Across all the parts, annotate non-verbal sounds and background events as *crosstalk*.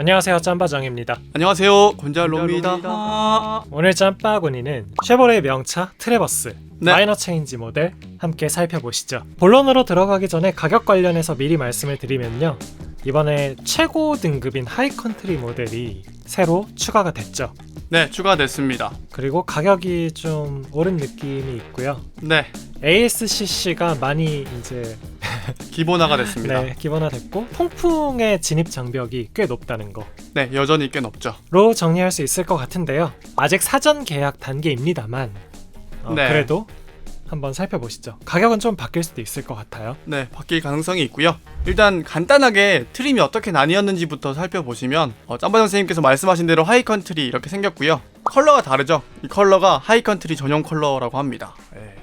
안녕하세요 짬바정입니다. 안녕하세요 곤잘로입니다. 오늘 짬바구니는 쉐보레의 명차 트레버스 네. 마이너 체인지 모델 함께 살펴보시죠. 본론으로 들어가기 전에 가격 관련해서 미리 말씀을 드리면요. 이번에 최고 등급인 하이컨트리 모델이 새로 추가가 됐죠. 네 추가됐습니다. 그리고 가격이 좀 오른 느낌이 있고요. 네. ASCC가 많이 이제 *laughs* 기본화가 됐습니다 네, 기본화 됐고 통풍의 진입 장벽이 꽤 높다는 거 네 여전히 꽤 높죠 로 정리할 수 있을 것 같은데요. 아직 사전 계약 단계입니다만 어, 네. 그래도 한번 살펴보시죠. 가격은 좀 바뀔 수도 있을 것 같아요. 네 바뀔 가능성이 있고요 일단 간단하게 트림이 어떻게 나뉘었는지부터 살펴보시면 어, 짬바 선생님께서 말씀하신 대로 하이컨트리 이렇게 생겼고요 컬러가 다르죠 이 컬러가 하이컨트리 전용 컬러라고 합니다 네.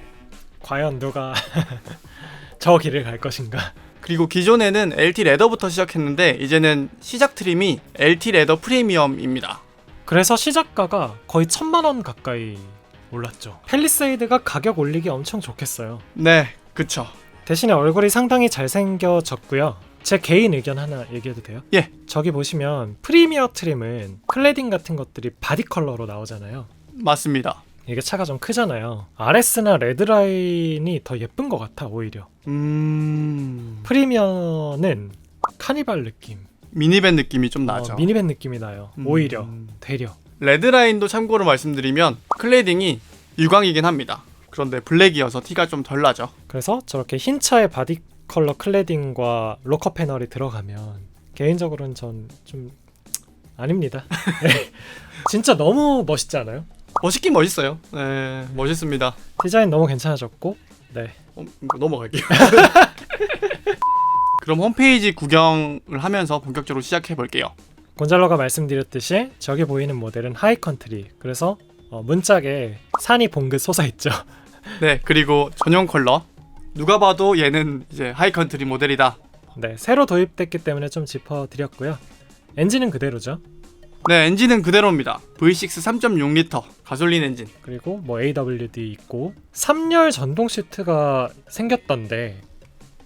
과연 누가 *laughs* 저 길을 갈 것인가? 그리고 기존에는 LT 레더부터 시작했는데 이제는 시작 트림이 LT 레더 프리미엄입니다 그래서 시작가가 거의 천만 원 가까이 올랐죠. 펠리세이드가 가격 올리기 엄청 좋겠어요. 네 그쵸 대신에 얼굴이 상당히 잘생겨졌고요. 제 개인 의견 하나 얘기해도 돼요? 예. 저기 보시면 프리미어 트림은 클레딩 같은 것들이 바디 컬러로 나오잖아요. 맞습니다 이게 차가 좀 크잖아요. RS나 레드라인이 더 예쁜 것 같아 오히려. 음 프리미어는 카니발 느낌, 미니밴 느낌이 좀 나죠 어, 미니밴 느낌이 나요. 음. 오히려 되려. 레드라인도 참고로 말씀드리면 클레딩이 유광이긴 합니다. 그런데 블랙이어서 티가 좀 덜 나죠. 그래서 저렇게 흰 차의 바디 컬러 클레딩과 로커 패널이 들어가면 개인적으로는 전 좀 아닙니다. *laughs* 네. 진짜 너무 멋있지 않아요? 멋있긴 멋있어요. 네, 멋있습니다. 디자인 너무 괜찮아졌고, 네. 어, 이거 넘어갈게요. *laughs* 그럼 홈페이지 구경을 하면서 본격적으로 시작해 볼게요. 곤잘로가 말씀드렸듯이 저기 보이는 모델은 하이컨트리. 그래서 어, 문짝에 산이 봉긋 솟아 있죠. *laughs* 네, 그리고 전용 컬러. 누가 봐도 얘는 이제 하이컨트리 모델이다. 네, 새로 도입됐기 때문에 좀 짚어드렸고요. 엔진은 그대로죠. 네, 엔진은 그대로입니다. V6 3.6L 가솔린 엔진. 그리고 뭐 AWD 있고 3열 전동 시트가 생겼던데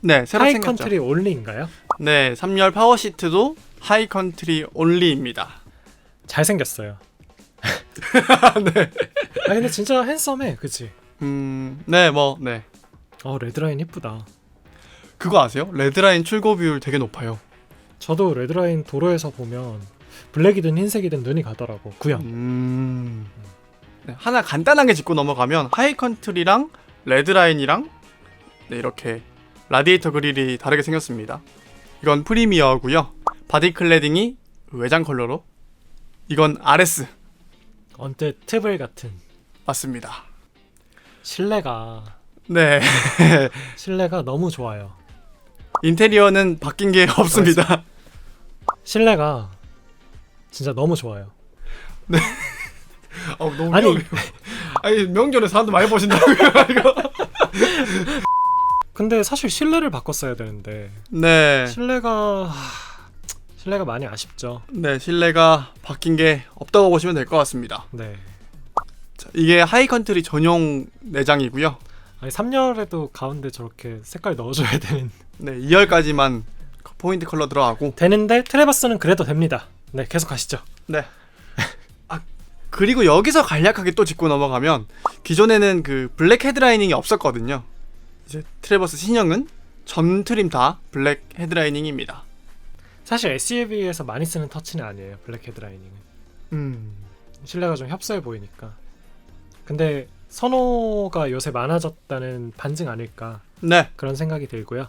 네, 새로 생겼죠. 하이컨트리 올리인가요? 네, 3열 파워 시트도 하이 컨트리 온리입니다. 잘생겼어요. *laughs* 네. 아 근데 진짜 핸섬해, 그치? 음, 네, 뭐, 네. 어 레드라인 이쁘다. 그거 아세요? 레드라인 출고 비율 되게 높아요. 저도 레드라인 도로에서 보면 블랙이든 흰색이든 눈이 가더라고. 구형. 음. 네, 하나 간단하게 짚고 넘어가면 하이컨트리랑 레드라인이랑 네, 이렇게 라디에이터 그릴이 다르게 생겼습니다. 이건 프리미어고요. 바디 클레딩이 외장 컬러로. 이건 RS 언뜻 트블 같은 맞습니다. 실내가 네. *laughs* 실내가 너무 좋아요. 인테리어는 바뀐 게 *laughs* 없습니다. 실내가 진짜 너무 좋아요. 어, 너무 아니. 아니, 아니 명절에 사람들 많이 보신다고요, 이거. *laughs* 근데 사실 실내를 바꿨어야 되는데 네. 실내가 하, 실내가 많이 아쉽죠. 네, 실내가 바뀐 게 없다고 보시면 될 것 같습니다. 네. 자, 이게 하이컨트리 전용 내장이고요. 아니 3열에도 가운데 저렇게 색깔 넣어줘야 되는 네, 2열까지만 포인트 컬러 들어가고. 되는데 트레버스는 그래도 됩니다. 네 계속 가시죠. 네. 아, 그리고 여기서 간략하게 또 짚고 넘어가면 기존에는 그 블랙 헤드라이닝이 없었거든요. 이제 트레버스 신형은 전 트림 다 블랙 헤드라이닝입니다. 사실 SUV에서 많이 쓰는 터치는 아니에요. 블랙 헤드라이닝은 음. 실내가 좀 협소해 보이니까. 근데 선호가 요새 많아졌다는 반증 아닐까 네. 그런 생각이 들고요.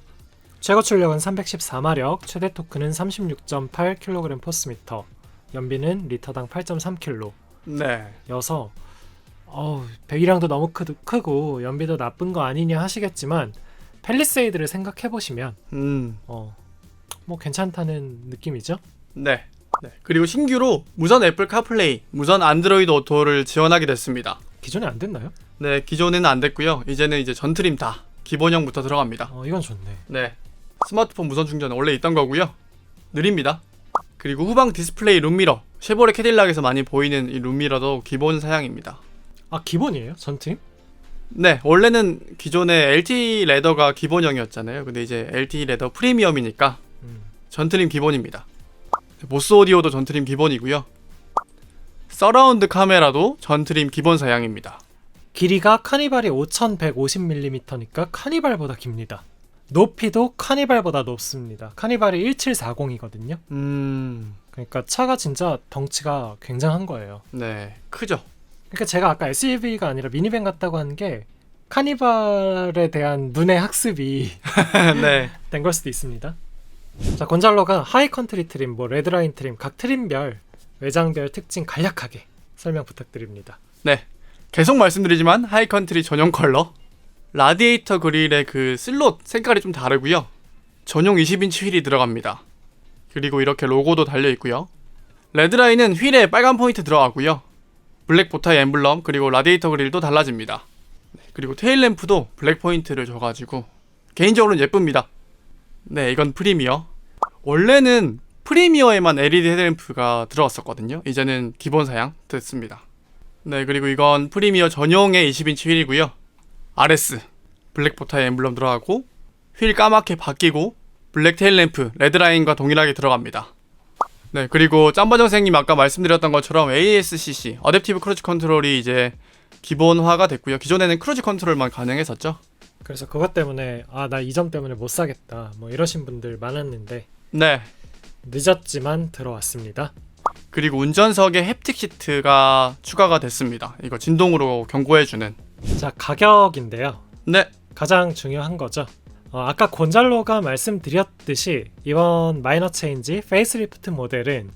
최고 출력은 314마력, 최대 토크는 36.8kg 포스미터, 연비는 리터당 8.3kg. 네. 여서 어우 배기량도 너무 크, 크고 연비도 나쁜 거 아니냐 하시겠지만 펠리세이드를 생각해 보시면 음. 어 뭐 괜찮다는 느낌이죠. 네. 네. 그리고 신규로 무선 애플 카플레이, 무선 안드로이드 오토를 지원하게 됐습니다. 기존에 안 됐나요? 네, 기존에는 안 됐고요. 이제는 이제 전 트림 다 기본형부터 들어갑니다. 어 이건 좋네. 네. 스마트폰 무선 충전은 원래 있던 거고요. 느립니다. 그리고 후방 디스플레이 룸미러, 쉐보레 캐딜락에서 많이 보이는 이 룸미러도 기본 사양입니다. 아 기본이에요? 전팀? 네, 원래는 기존에 LT 레더가 기본형이었잖아요. 근데 이제 LT 레더 프리미엄이니까 음. 전 트림 기본입니다. 모스 오디오도 전트림 기본이고요. 서라운드 카메라도 전트림 기본 사양입니다. 길이가 카니발이 5150mm니까 카니발보다 깁니다. 높이도 카니발보다 높습니다. 카니발이 1740이거든요. 음, 그러니까 차가 진짜 덩치가 굉장한 거예요. 네, 크죠. 그러니까 제가 아까 SUV가 아니라 미니밴 같다고 한 게 카니발에 대한 눈의 학습이 *laughs* 네, 된 걸 수도 있습니다. 자, 곤잘로가 하이 컨트리 트림, 뭐 레드라인 트림, 각 트림별 외장별 특징 간략하게 설명 부탁드립니다. 네. 계속 말씀드리지만 하이 컨트리 전용 컬러. 라디에이터 그릴의 그 슬롯 색깔이 좀 다르고요. 전용 20인치 휠이 들어갑니다. 그리고 이렇게 로고도 달려 있고요. 레드라인은 휠에 빨간 포인트 들어가고요. 블랙 보타의 엠블럼 그리고 라디에이터 그릴도 달라집니다. 네, 그리고 테일 램프도 블랙 포인트를 줘가지고 개인적으로는 예쁩니다. 네, 이건 프리미어. 원래는 프리미어에만 LED 헤드램프가 들어갔었거든요. 이제는 기본 사양 됐습니다. 네, 그리고 이건 프리미어 전용의 20인치 휠이고요. RS 블랙 보타의 엠블럼 들어가고 휠 까맣게 바뀌고 블랙 테일 램프 레드라인과 동일하게 들어갑니다. 네, 그리고 짬바정 선생님 아까 말씀드렸던 것처럼 ASCC 어댑티브 크루즈 컨트롤이 이제 기본화가 됐고요. 기존에는 크루즈 컨트롤만 가능했었죠. 그래서 그것 때문에 아 나 이 점 때문에 못 사겠다 뭐 이러신 분들 많았는데 네, 늦었지만 들어왔습니다. 그리고 운전석에 햅틱 시트가 추가가 됐습니다. 이거 진동으로 경고해주는. 자 가격인데요. 네, 가장 중요한 거죠. 어, 아까 곤잘로가 말씀드렸듯이 이번 마이너 체인지 페이스리프트 모델은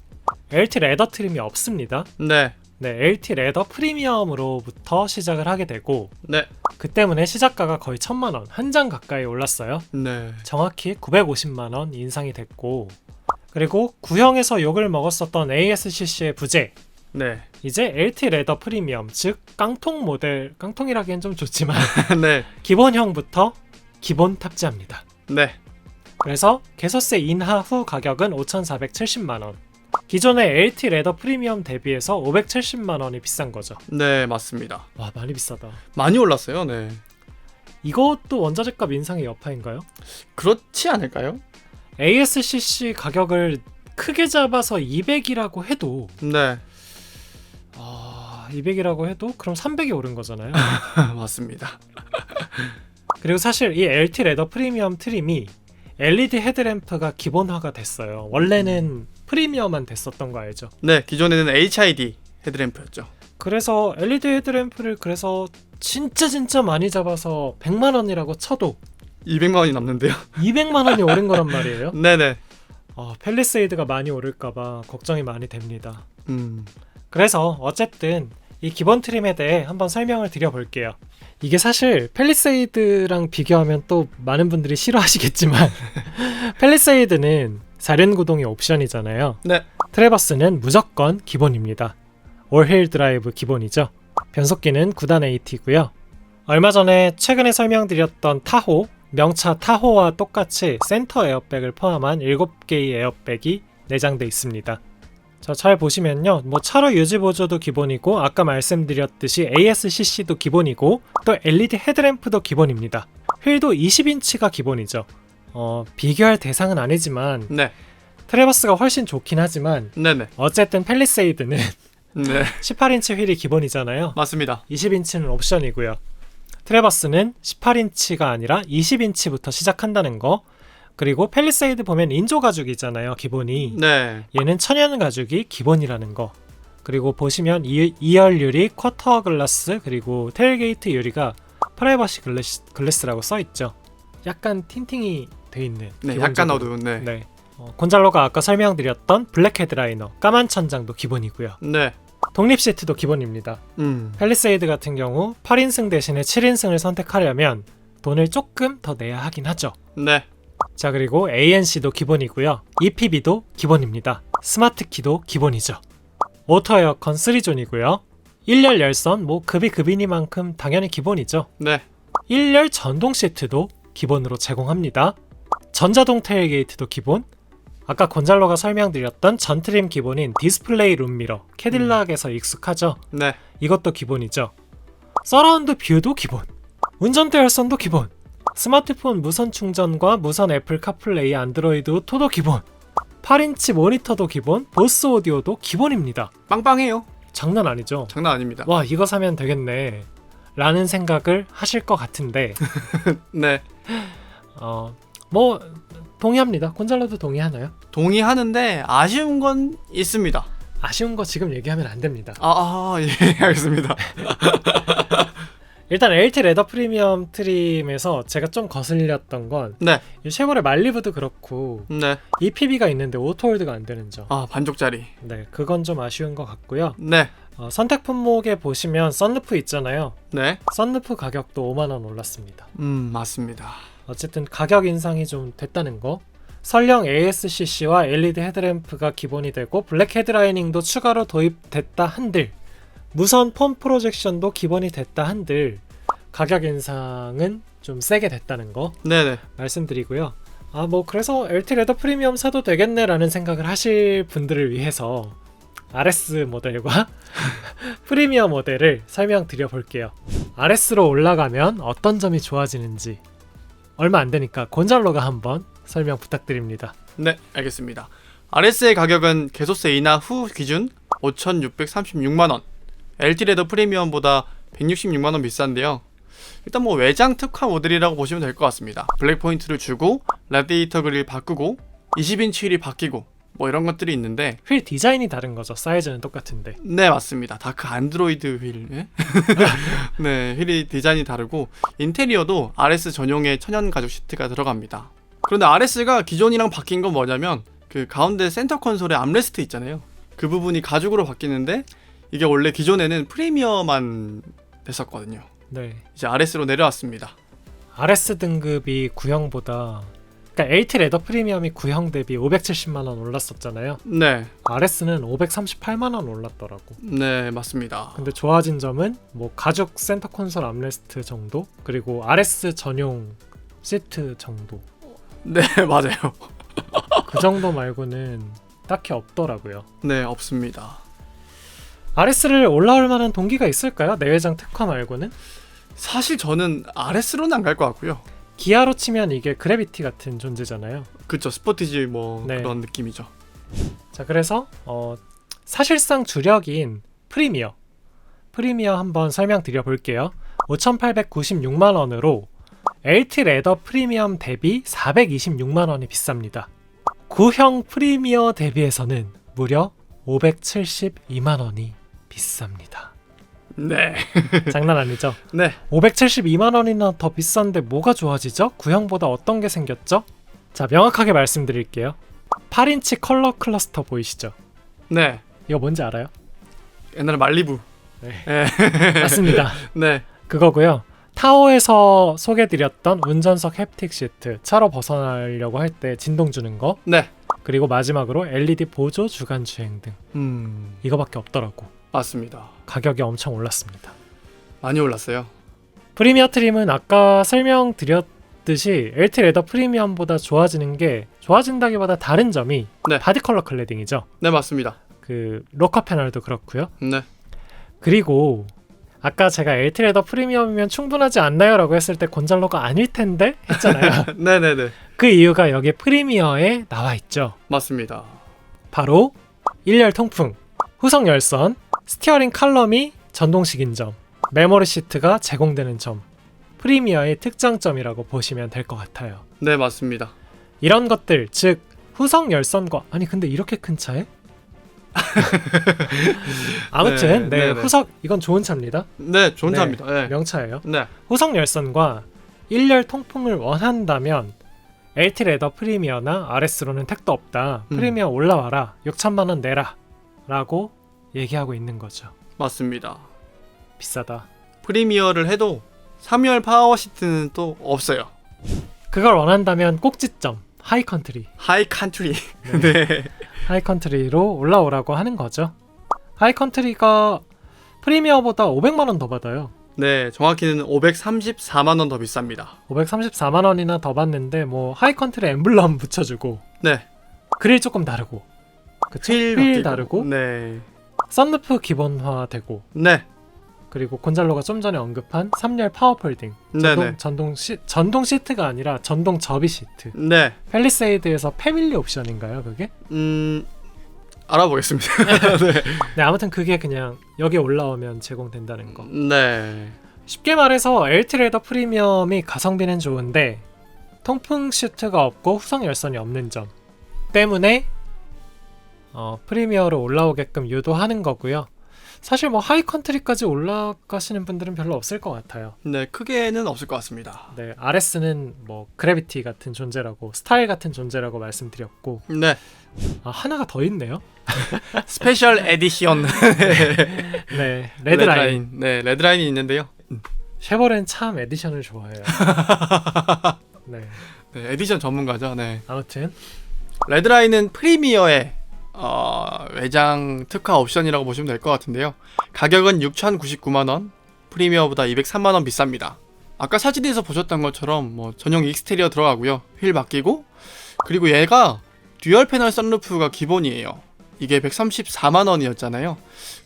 LT 레더 트림이 없습니다. 네, 네, LT 레더 프리미엄으로부터 시작을 하게 되고 네, 그 때문에 시작가가 거의 천만 원, 한 장 가까이 올랐어요. 네, 정확히 950만 원 인상이 됐고 그리고 구형에서 욕을 먹었었던 ASCC의 부재 네, 이제 LT 레더 프리미엄 즉 깡통 모델 깡통이라기엔 좀 좋지만 *laughs* 네, 기본형부터 기본 탑재합니다. 네, 그래서 개소세 인하 후 가격은 5,470만 원. 기존의 LT 레더 프리미엄 대비해서 570만 원이 비싼 거죠. 네, 맞습니다. 와 많이 비싸다. 많이 올랐어요. 네. 이것도 원자재값 인상의 여파인가요? 그렇지 않을까요? ASCC 가격을 크게 잡아서 200이라고 해도 네, 아 200이라고 해도 그럼 300이 오른 거잖아요. *laughs* 맞습니다. 그리고 사실 이 LT 레더 프리미엄 트림이 LED 헤드램프가 기본화가 됐어요. 원래는 프리미엄만 됐었던 거 알죠? 네, 기존에는 HID 헤드램프였죠. 그래서 LED 헤드램프를 그래서 진짜 진짜 많이 잡아서 100만 원이라고 쳐도 200만 원이 남는데요. 200만 원이 오른 거란 *laughs* 말이에요. 네네. 어, 펠리세이드가 많이 오를까봐 걱정이 많이 됩니다. 음, 그래서 어쨌든 이 기본 트림에 대해 한번 설명을 드려볼게요. 이게 사실 펠리세이드랑 비교하면 또 많은 분들이 싫어하시겠지만 *laughs* 펠리세이드는 4륜 구동이 옵션이잖아요. 네, 트레버스는 무조건 기본입니다. 올힐 드라이브 기본이죠. 변속기는 9단 AT고요. 얼마 전에 최근에 설명드렸던 타호, 명차 타호와 똑같이 센터 에어백을 포함한 7개의 에어백이 내장돼 있습니다. 자, 잘 보시면요. 뭐 차로 유지 보조도 기본이고 아까 말씀드렸듯이 ASCC도 기본이고 또 LED 헤드램프도 기본입니다. 휠도 20인치가 기본이죠. 어, 비교할 대상은 아니지만 네, 트레버스가 훨씬 좋긴 하지만 네네. 어쨌든 펠리세이드는 네, *laughs* 18인치 휠이 기본이잖아요. 맞습니다. 20인치는 옵션이고요. 트레버스는 18인치가 아니라 20인치부터 시작한다는 거. 그리고 펠리세이드 보면 인조 가죽이잖아요, 기본이. 네, 얘는 천연 가죽이 기본이라는 거. 그리고 보시면 이, 2열 유리, 쿼터 글라스, 그리고 테일게이트 유리가 프라이버시 글래스, 글래스라고 써 있죠. 약간 틴팅이 돼 있는. 네, 약간 기본적으로. 어두운, 네. 네. 어, 곤잘로가 아까 설명드렸던 블랙 헤드라이너, 까만 천장도 기본이고요. 네, 독립 시트도 기본입니다. 음, 펠리세이드 같은 경우 8인승 대신에 7인승을 선택하려면 돈을 조금 더 내야 하긴 하죠. 네, 자, 그리고 ANC도 기본이고요. EPB도 기본입니다. 스마트 키도 기본이죠. 오토 에어컨 3존이고요. 1열 열선, 뭐 급이 급이니만큼 당연히 기본이죠. 네, 1열 전동 시트도 기본으로 제공합니다. 전자동 테일게이트도 기본. 아까 곤잘로가 설명드렸던 전트림 기본인 디스플레이 룸미러, 캐딜락에서 익숙하죠. 네, 이것도 기본이죠. 서라운드 뷰도 기본. 운전대 열선도 기본. 스마트폰 무선 충전과 무선 애플 카플레이 안드로이드 오토도 기본. 8인치 모니터도 기본, 보스 오디오도 기본입니다. 빵빵해요. 장난 아니죠? 장난 아닙니다. 와 이거 사면 되겠네. 라는 생각을 하실 것 같은데 *laughs* 네. 어 뭐 동의합니다. 곤잘로도 동의하나요? 동의하는데 아쉬운 건 있습니다. 아쉬운 거 지금 얘기하면 안 됩니다. 아, 아 예, 알겠습니다. *laughs* 일단 LT 레더 프리미엄 트림에서 제가 좀 거슬렸던 건 네. 이 쉐보레 말리브도 그렇고 네. EPB가 있는데 오토홀드가 안 되는 점. 아, 반쪽짜리. 네, 그건 좀 아쉬운 것 같고요. 네. 어, 선택 품목에 보시면 썬루프 있잖아요. 네. 썬루프 가격도 5만 원 올랐습니다. 음, 맞습니다. 어쨌든 가격 인상이 좀 됐다는 거. 설령 ASCC와 LED 헤드램프가 기본이 되고 블랙 헤드라이닝도 추가로 도입됐다 한들 무선 폼 프로젝션도 기본이 됐다 한들 가격 인상은 좀 세게 됐다는 거 네, 네. 말씀드리고요. 아 뭐 그래서 LT 레더 프리미엄 사도 되겠네라는 생각을 하실 분들을 위해서 RS 모델과 *laughs* 프리미엄 모델을 설명드려 볼게요. RS로 올라가면 어떤 점이 좋아지는지 얼마 안 되니까 곤잘로가 한번 설명 부탁드립니다. 네, 알겠습니다. RS의 가격은 개소세 인하 후 기준 5,636만 원. LT 레더 프리미엄보다 166만 원 비싼데요. 일단 뭐 외장 특화 모델이라고 보시면 될 것 같습니다. 블랙 포인트를 주고 라디에이터 그릴 바꾸고 20인치 휠이 바뀌고 뭐 이런 것들이 있는데 휠 디자인이 다른 거죠. 사이즈는 똑같은데. 네 맞습니다. 다크 안드로이드 휠. 예? *laughs* 네 휠이 디자인이 다르고 인테리어도 RS 전용의 천연 가죽 시트가 들어갑니다. 그런데 RS가 기존이랑 바뀐 건 뭐냐면 그 가운데 센터 콘솔에 암레스트 있잖아요. 그 부분이 가죽으로 바뀌는데 이게 원래 기존에는 프리미어만 됐었거든요. 네. 이제 RS로 내려왔습니다. RS 등급이 구형보다 그러니까 LT 레더 프리미엄이 구형 대비 570만 원 올랐었잖아요. 네, RS는 538만 원 올랐더라고. 네 맞습니다. 근데 좋아진 점은 뭐 가죽 센터 콘솔 암레스트 정도 그리고 RS 전용 시트 정도 네 *laughs* 맞아요. 그 정도 말고는 딱히 없더라고요. 네 없습니다. RS를 올라올 만한 동기가 있을까요? 내외장 특화 말고는 사실 저는 RS로는 안 갈 것 같고요. 기아로 치면 이게 그래비티 같은 존재잖아요. 그쵸 스포티지 뭐 네. 그런 느낌이죠. 자 그래서 어, 사실상 주력인 프리미어 프리미어 한번 설명드려 볼게요 5,896만 원으로 LT 레더 프리미엄 대비 426만 원이 비쌉니다 구형 프리미어 대비해서는 무려 572만 원이 비쌉니다 네. *laughs* 장난 아니죠 네. 572만 원이나 더 비싼데 뭐가 좋아지죠? 구형보다 어떤 게 생겼죠? 자 명확하게 말씀드릴게요 8인치 컬러 클러스터 보이시죠? 네. 이거 뭔지 알아요? 옛날에 말리부. 네. 네. *laughs* 맞습니다. *laughs* 네. 그거고요. 타오에서 소개드렸던 운전석 햅틱 시트 차로 벗어나려고 할 때 진동 주는 거 네. 그리고 마지막으로 LED 보조 주간 주행 등 음. 이거밖에 없더라고. 맞습니다. 가격이 엄청 올랐습니다. 많이 올랐어요. 프리미어 트림은 아까 설명드렸듯이 LT 레더 프리미엄보다 좋아지는 게 좋아진다기보다 다른 점이 네. 바디 컬러 클래딩이죠. 네, 맞습니다. 그 로커 패널도 그렇고요. 네. 그리고 아까 제가 LT 레더 프리미엄이면 충분하지 않나요라고 했을 때 곤잘로가 아닐 텐데 했잖아요. *laughs* 네, 네, 네. 그 이유가 여기 프리미어에 나와 있죠. 맞습니다. 바로 일렬 통풍, 후석 열선, 스티어링 칼럼이 전동식인 점, 메모리 시트가 제공되는 점, 프리미어의 특장점이라고 보시면 될 것 같아요. 네, 맞습니다. 이런 것들, 즉 후석 열선과 아니 근데 이렇게 큰 차에? *laughs* 아무튼 네, 네, 네, 네. 후석 이건 좋은 차입니다. 네, 좋은 네. 차입니다. 네. 명차예요. 네. 후석 열선과 일렬 통풍을 원한다면 LT 레더 프리미어나 RS로는 택도 없다. 음. 프리미어 올라와라. 6천만 원 내라. 라고 얘기하고 있는 거죠. 맞습니다. 비싸다. 프리미어를 해도 3열 파워 시트는 또 없어요. 그걸 원한다면 꼭지점 하이 컨트리. 하이 컨트리. 네. *laughs* 하이 컨트리로 올라오라고 하는 거죠. 하이 컨트리가 프리미어보다 500만 원 더 받아요. 네, 정확히는 534만 원 더 비쌉니다. 534만 원이나 더 받는데 뭐 하이 컨트리 엠블럼 붙여주고 네. 그릴 조금 다르고 그쵸? 휠 휠 바뀌고. 다르고 네. 썬루프 기본화되고 네. 그리고 곤잘로가 좀 전에 언급한 3열 파워 폴딩 전동, 네네. 전동, 시, 전동 시트가 아니라 전동 접이 시트 네. 펠리세이드에서 패밀리 옵션인가요 그게? 음 알아보겠습니다. *laughs* 네 아무튼 그게 그냥 여기 올라오면 제공된다는 거 네. 쉽게 말해서 엘트레더 프리미엄이 가성비는 좋은데 통풍 시트가 없고 후성 열선이 없는 점 때문에 어, 프리미어로 올라오게끔 유도하는 거고요. 사실 뭐 하이 컨트리까지 올라가시는 분들은 별로 없을 것 같아요. 네, 크게는 없을 것 같습니다. 네, RS는 뭐 그래비티 같은 존재라고 스타일 같은 존재라고 말씀드렸고 네. 아, 하나가 더 있네요. *laughs* 스페셜 에디션 *laughs* 네, 레드라인. 네, 레드라인이 있는데요. 쉐보렌 참 에디션을 좋아해요. *laughs* 네, 네, 에디션 전문가죠. 네. 아무튼 레드라인은 프리미어의 어, 외장 특화 옵션이라고 보시면 될 것 같은데요. 가격은 6,099만 원, 프리미어보다 203만 원 비쌉니다. 아까 사진에서 보셨던 것처럼 뭐 전용 익스테리어 들어가고요. 휠 바뀌고 그리고 얘가 듀얼 패널 썬루프가 기본이에요. 이게 134만 원이었잖아요.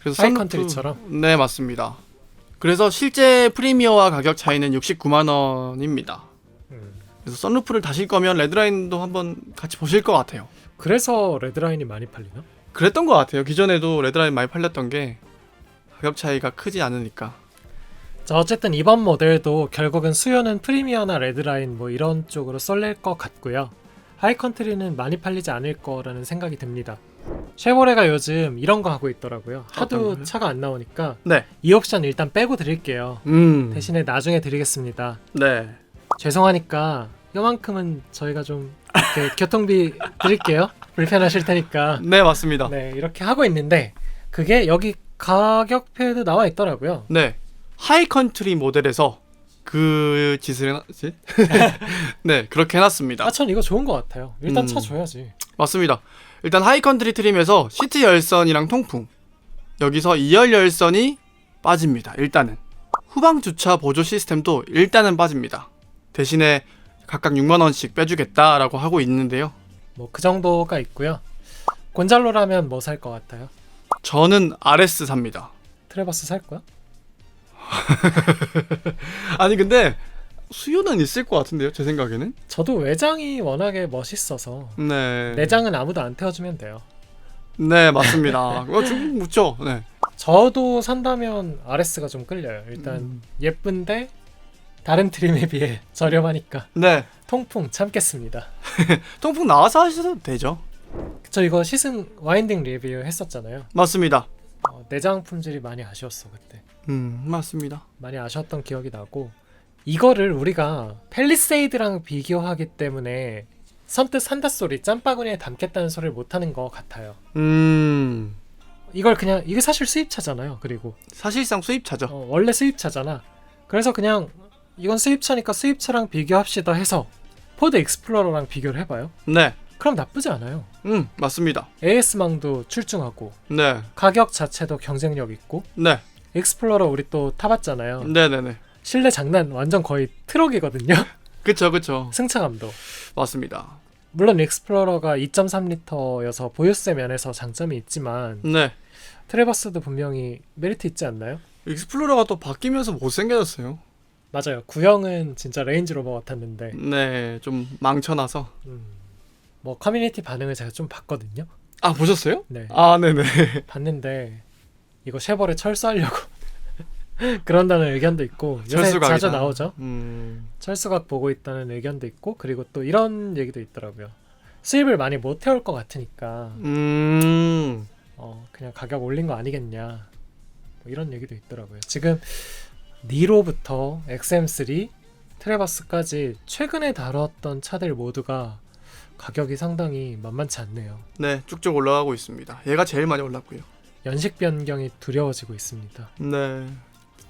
그래서 하이 컨트리처럼? 네, 맞습니다. 그래서 실제 프리미어와 가격 차이는 69만 원입니다. 음. 그래서 썬루프를 다실 거면 레드라인도 한번 같이 보실 것 같아요. 그래서 레드라인이 많이 팔리나? 그랬던 것 같아요. 기존에도 레드라인 많이 팔렸던 게 가격 차이가 크지 않으니까. 자 어쨌든 이번 모델도 결국은 수요는 프리미어나 레드라인 뭐 이런 쪽으로 쏠릴 것 같고요. 하이컨트리는 많이 팔리지 않을 거라는 생각이 듭니다. 쉐보레가 요즘 이런 거 하고 있더라고요. 하도 거요? 차가 안 나오니까 네. 이 옵션 일단 빼고 드릴게요. 음. 대신에 나중에 드리겠습니다. 네. 죄송하니까 이만큼은 저희가 좀 이렇게 *laughs* 교통비 드릴게요. 불편하실 테니까. 네, 맞습니다. 네 이렇게 하고 있는데 그게 여기 가격표에도 나와 있더라고요. 네. 하이컨트리 모델에서 그 짓을 해놨지? *laughs* 네, 그렇게 해놨습니다. 아 전 이거 좋은 것 같아요. 일단 음. 차 줘야지. 맞습니다. 일단 하이컨트리 트림에서 시트 열선이랑 통풍 여기서 2열 열선이 빠집니다. 일단은 후방 주차 보조 시스템도 일단은 빠집니다. 대신에 각각 6만 원씩 빼주겠다라고 하고 있는데요. 뭐 그 정도가 있고요. 곤잘로라면 뭐 살 것 같아요? 저는 RS 삽니다. 트레버스 살 거야? *laughs* 아니 근데 수요는 있을 것 같은데요, 제 생각에는. 저도 외장이 워낙에 멋있어서 네. 내장은 아무도 안 태워주면 돼요. 네, 맞습니다. 그거 *laughs* 좀 묻죠. 네. 저도 산다면 RS가 좀 끌려요. 일단 음. 예쁜데 다른 트림에 비해 저렴하니까 네. 통풍 참겠습니다. *laughs* 통풍 나와서 하셔도 되죠. 저 이거 시승 와인딩 리뷰 했었잖아요. 맞습니다. 어, 내장 품질이 많이 아쉬웠어 그때. 음, 맞습니다. 많이 아쉬웠던 기억이 나고 이거를 우리가 펠리세이드랑 비교하기 때문에 선뜻 산다 소리 짬바구니에 담겠다는 소리를 못하는 것 같아요. 음. 이걸 그냥 이게 사실 수입차잖아요. 그리고 사실상 수입차죠. 어, 원래 수입차잖아. 그래서 그냥 이건 수입차니까 수입차랑 비교합시다 해서 포드 익스플로러랑 비교를 해봐요. 네. 그럼 나쁘지 않아요. 음, 맞습니다. AS망도 출중하고 네. 가격 자체도 경쟁력 있고 네. 익스플로러 우리 또 타봤잖아요. 네 네 네. 실내 장난 완전 거의 트럭이거든요. *laughs* 그쵸, 그쵸. 승차감도. 맞습니다. 물론 익스플로러가 2.3리터여서 보유세 면에서 장점이 있지만 네. 트레버스도 분명히 메리트 있지 않나요? 익스플로러가 또 바뀌면서 못생겨졌어요. 맞아요. 구형은 진짜 레인지 로버 같았는데 네. 좀 망쳐놔서. 음, 뭐 커뮤니티 반응을 제가 좀 봤거든요. 아, 보셨어요? 네, 아, 네네. 봤는데 이거 쉐버레 철수하려고 *laughs* 그런다는 의견도 있고 요새. 자주 나오죠. 음. 철수각 보고 있다는 의견도 있고 그리고 또 이런 얘기도 있더라고요. 수입을 많이 못 태울 것 같으니까 음. 어, 그냥 가격 올린 거 아니겠냐 뭐 이런 얘기도 있더라고요. 지금 니로부터 XM3, 트레버스까지 최근에 다뤘던 차들 모두가 가격이 상당히 만만치 않네요. 네. 쭉쭉 올라가고 있습니다. 얘가 제일 많이 올랐고요. 연식 변경이 두려워지고 있습니다. 네.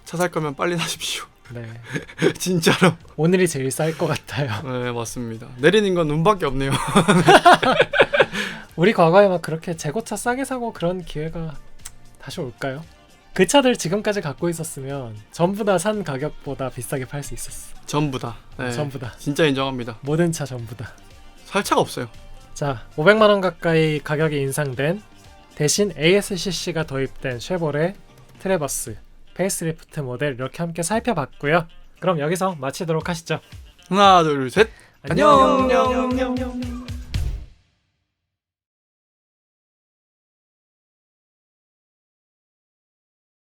차 살 거면 빨리 사십시오. 네, *laughs* 진짜로. 오늘이 제일 쌀 것 같아요. 네, 맞습니다. 내리는 건 운밖에 없네요. *laughs* 우리 과거에 막 그렇게 재고차 싸게 사고 그런 기회가 다시 올까요? 그 차들 지금까지 갖고 있었으면 전부 다 산 가격보다 비싸게 팔 수 있었어. 전부 다. 네. 전부 다. 진짜 인정합니다. 모든 차 전부 다. 살 차가 없어요. 자, 500만 원 가까이 가격이 인상된 대신 ASCC가 도입된 쉐보레 트레버스 페이스리프트 모델 이렇게 함께 살펴봤고요. 그럼 여기서 마치도록 하시죠. 하나 둘 셋. 안녕. 안녕.